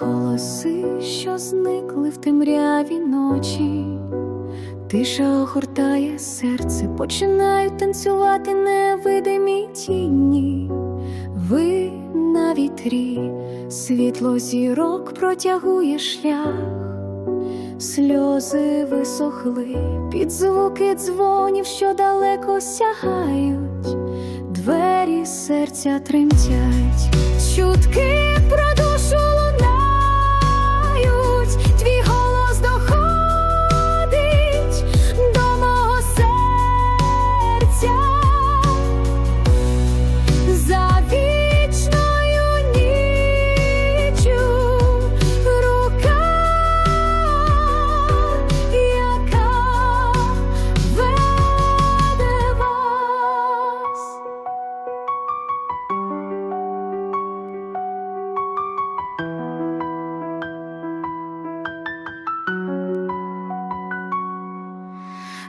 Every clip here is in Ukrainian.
голоси, що зникли в темряві ночі. Тиша огортає серце, починають танцювати невидимі тіні. Ви на вітрі, світло зірок протягує шлях, сльози висохли під звуки дзвонів, що далеко сягають, двері серця тремтять, чутки про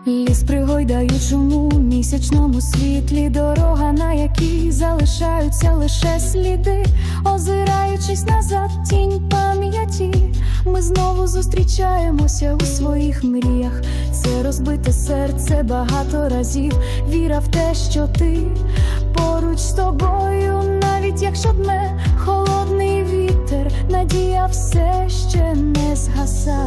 Ліс пригойдаючому місячному світлі, дорога, на якій залишаються лише сліди, озираючись назад, тінь пам'яті, ми знову зустрічаємося у своїх мріях. Це розбите серце багато разів, віра в те, що ти поруч з тобою, навіть якщо дме холодний вітер, надія все ще не згасає.